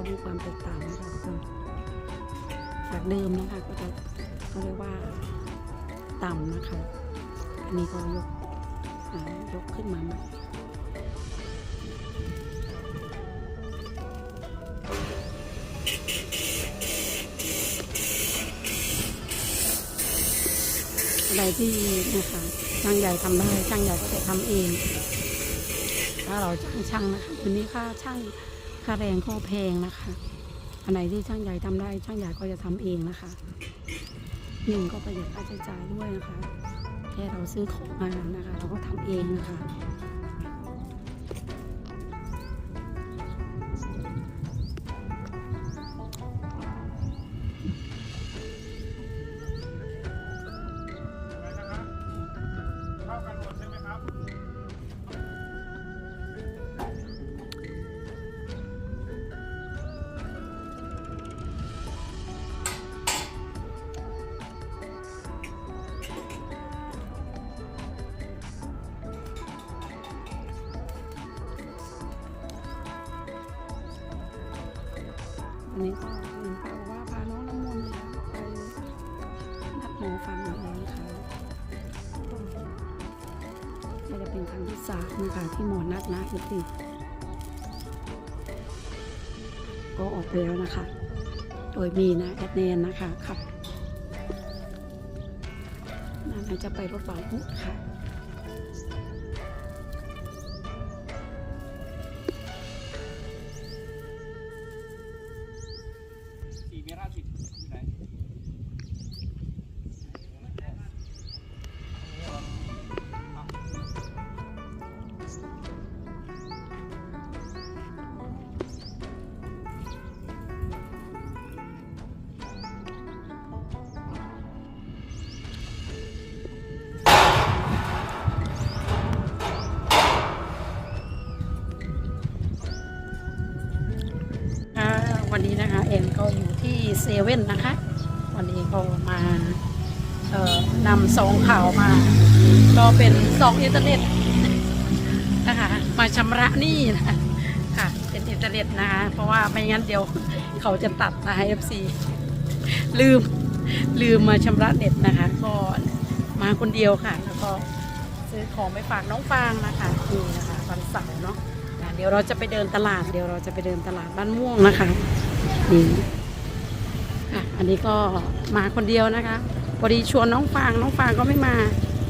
เอาดูความแตกต่างนะคะทุกคนจากเดิมนะคะก็จะเขาเรียกว่าต่ำนะคะ อันนี้ก็ยกยกขึ้นมาใหม่อะไรที่นะคะช่างใหญ่ทำได้ช่างใหญ่ก็จะทำเอง ถ้าเราจ้างช่างนะคะวันนี้ค่าช่าง ค่าแรงก็แพงนะคะ อันไหนที่ช่างใหญ่ทำได้ช่างใหญ่ก็จะทำเองนะคะหนึ่งก็ประหยัดค่าใช้จ่ายด้วยนะคะ แค่เราซื้อของมานะคะ เราก็ทำเองนะคะ นนี้ก็เห็นป้าบอกว่าพาน้องน้ำมนต์นไปนัดหมอฟันอะไรนะคะก็จะเป็นครั้งที่สามนะคะที่หมอนัดนะอีกทีก็ออกไปแล้วนะคะ โดยมีนะแอดเนนนะคะขับน่าจะไปรถเบาพุค่ะ ที่เซเว่นนะคะ วันนี้ก็มาเอ่อนำซองข่าวมา ก็เป็นซองอินเทอร์เน็ตนะคะมาชำระหนี้นะคะค่ะเป็นอินเทอร์เน็ตนะคะเพราะว่าไม่งั้นเดี๋ยวเขาจะตัดนะคะ FC ลืมลืมมาชำระเน็ตนะคะ ก็มาคนเดียวค่ะ แล้วก็ซื้อของไปฝากน้องฟางนะคะนี่นะคะวันเสาร์เนาะเดี๋ยวเราจะไปเดินตลาด เดี๋ยวเราจะไปเดินตลาดบ้านม่วงนะคะนี่ อันนี้ก็มาคนเดียวนะคะพอดีชวนน้องฟางน้องฟางก็ไม่มา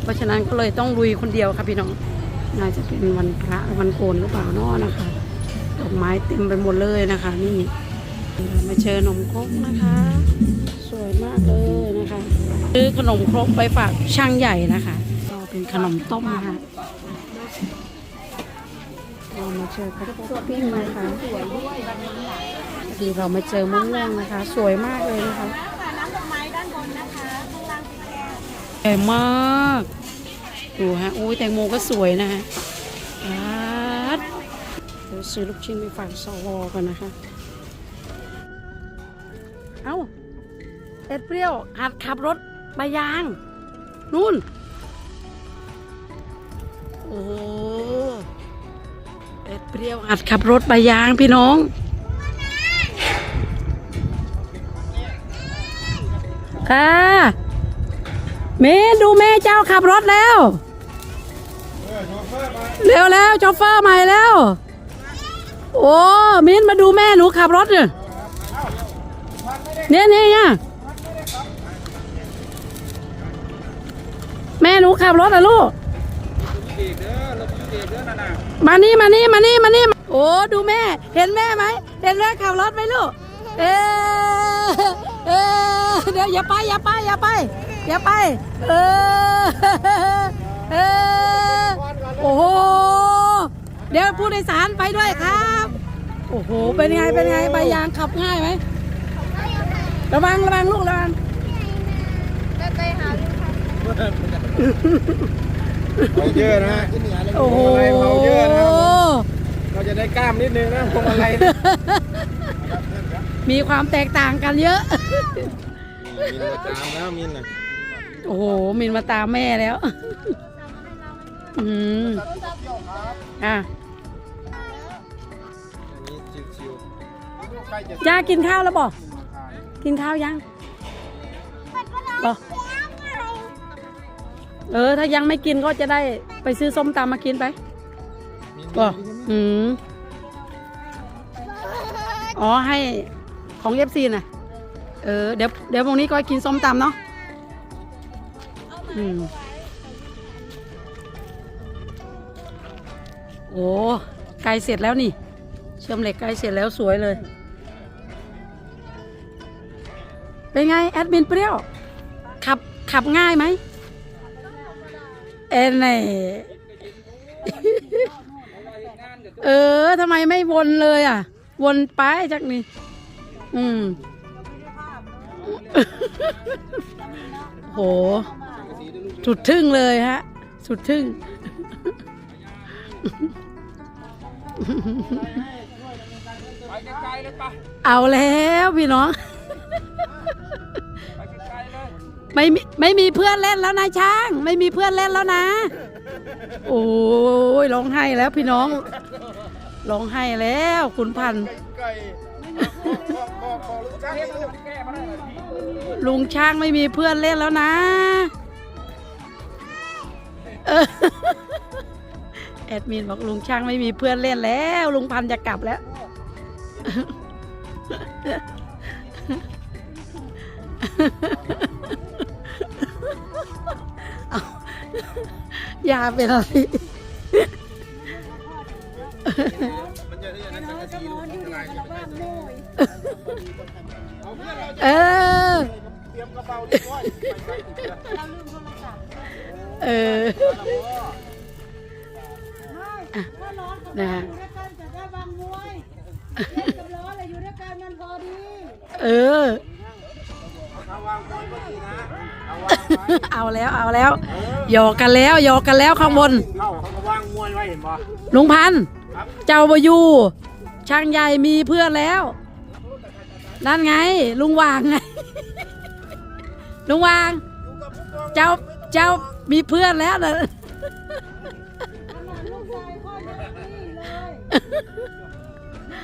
เพราะฉะนั้นก็เลยต้องลุยคนเดียวค่ะพี่น้องน่าจะเป็นวันพระวันโกนหรือเปล่านาะนะคะดอกไม้เต็มไปหมดเลยนะคะ นี่เรามาเจอนมครกนะคะ สวยมากเลยนะคะซื้อขนมครกไปฝากช่างใหญ่นะคะก็เป็นขนมต้มนะคะเรามาเจอข้าวโพดปิ้งนะคะ ดีเรามาเจอมะม่วงนะคะ สวยมากเลยนะคะน้ำดอกไม้ด้านบนนะคะข้างล่างเป็นแก้วใหญ่มากดูฮะอุ้ยแตงโมก็สวยนะฮะอาดเดี๋ยวซื้อลูกชิ้นไปฝากสวกันนะคะ เอ้าเอ็ดเปรี้ยวหัดขับรถใบยาง นู่น โอ้โหเอ็ดเปรี้ยวหัดขับรถใบยางพี่น้อง ค่ะ เมย์ดูแม่เจ้าขับรถแล้ว เร็วแล้วโชเฟอร์ใหม่แล้ว โอ้มินมาดูแม่หนูขับรถเนี่ยเนี่ยเนี่ยแม่หนูขับรถอะลูก มานี่มานี่มานี่มานี่ โอ้ดูแม่ เห็นแม่ไหม เห็นแม่ขับรถไหมลูก เออ เออเดี๋ยวอย่าไปอย่าไปอย่าไปอย่าไป เออเออโอ้โหเดี๋ยวผู้โดยสารไปด้วยครับ โอ้โหเป็นไงเป็นไงใบยางขับง่ายไหมระวังระวังลูกระวังไปไปหาลูกค่ะรถเราเยอะนะโอ้โหเราเยอะนะครับผมเราจะได้กล้ามนิดนึงนะพวงมาลัยนะมีความแตกต่างกันเยอะ มินมาตามแล้วมินน่ะโอ้โหมินมาตามแม่แล้ว อืมอะอันนี้ชิวๆใกล้จะย่ากินข้าวแล้วบ่กินข้าวยังบ่เออ ถ้ายังไม่กินก็จะได้ไปซื้อส้มตำมากินไปมินบ่อืมอ๋อให้ของเอฟซีน่ะ เออเดี๋ยวเดี๋ยววันนี้ก็กินส้มตำเนาะอืมโอ้ไกลเสร็จแล้วนี่ เชื่อมเหล็กไกลเสร็จแล้วสวยเลย เป็นไง แอดมินเปรี้ยว ขับขับง่ายไหมเอ็นไนเออทำไมไม่วนเลยอะ วนไปจากนี้อืม โห สุดทึ่งเลยฮะ สุดทึ่ง ไปไกลๆเลยปะเอาแล้วพี่น้อง ไปไกลๆเลยไม่มีไม่มีเพื่อนเล่นแล้วนะช้าง ไม่มีเพื่อนเล่นแล้วนะ โอ้ยร้องไห้แล้วพี่น้องร้องไห้แล้วคุณพันธุ์ ไกลๆ ลุงช้างไม่มีเพื่อนเล่นแล้วนะเออแอดมินบอกลุงช้างไม่มีเพื่อนเล่นแล้ว ลุงพันจะกลับแล้วเอาอย่าเป็นอะไร มันจะได้อันนั้นสักนาทีลูกทำลายจะไม่ได้เอาเพื่อนเราจะเออ เตรียมกระเป๋าเรียบร้อยไปไปถึงแล้วเราลืมโทรศัพท์เออ ไม่ถ้าร้อนกับนะฮะอยู่ด้วยกันจะได้บางมวยเล่นกับร้อนอะไรอยู่ด้วยกันมันพอดีเออ เอาวางไว้ก็ดีนะเอาวางไว้เอาแล้วเอาแล้วหยอกกันแล้วหยอกกันแล้วข้างบน เข้าเขาก็วางมวยไว้เห็นป่ะลุงพันธุ์ครับเจ้าบอยู ช่างใหญ่มีเพื่อนแล้ว นั่นไง ลุงวางไง ลุงวาง เจ้าเจ้ามีเพื่อนแล้วนะขนาดลูกชายพ่อยังนี่เลย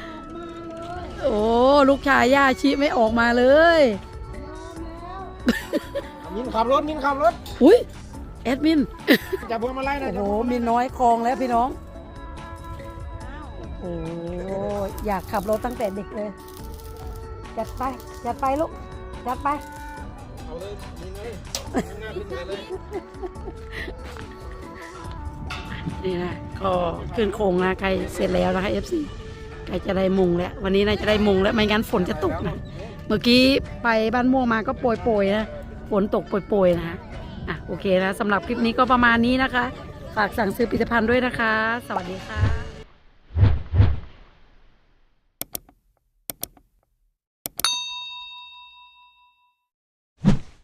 ออกมาเลยโอ้ลูกชายย่าชิไม่ออกมาเลยยอมแล้วมินขับรถมินขับรถอุ้ยแอดมินจับพวงมาลัยหนะโอ้โหมีน้อยคลองแล้วพี่น้องโอ้ อยากขับรถตั้งแต่เด็กเลย จัดไป จัดไปลูก จัดไป เอาเลยนเลยหน้าขึ้นเลยนี่นะก็ขึ้นโครงนะใครเสร็จแล้วนะคะ FC ใครจะได้มุงแล้ว วันนี้น่าจะได้มุงแล้วไม่งั้นฝนจะตกนะ เมื่อกี้ไปบ้านม่วงมาก็โปรยๆนะ ฝนตกโปรยๆนะคะอะโอเคนะสำหรับคลิปนี้ก็ประมาณนี้นะคะ ฝากสั่งซื้อผลิตภัณฑ์ด้วยนะคะ สวัสดีค่ะ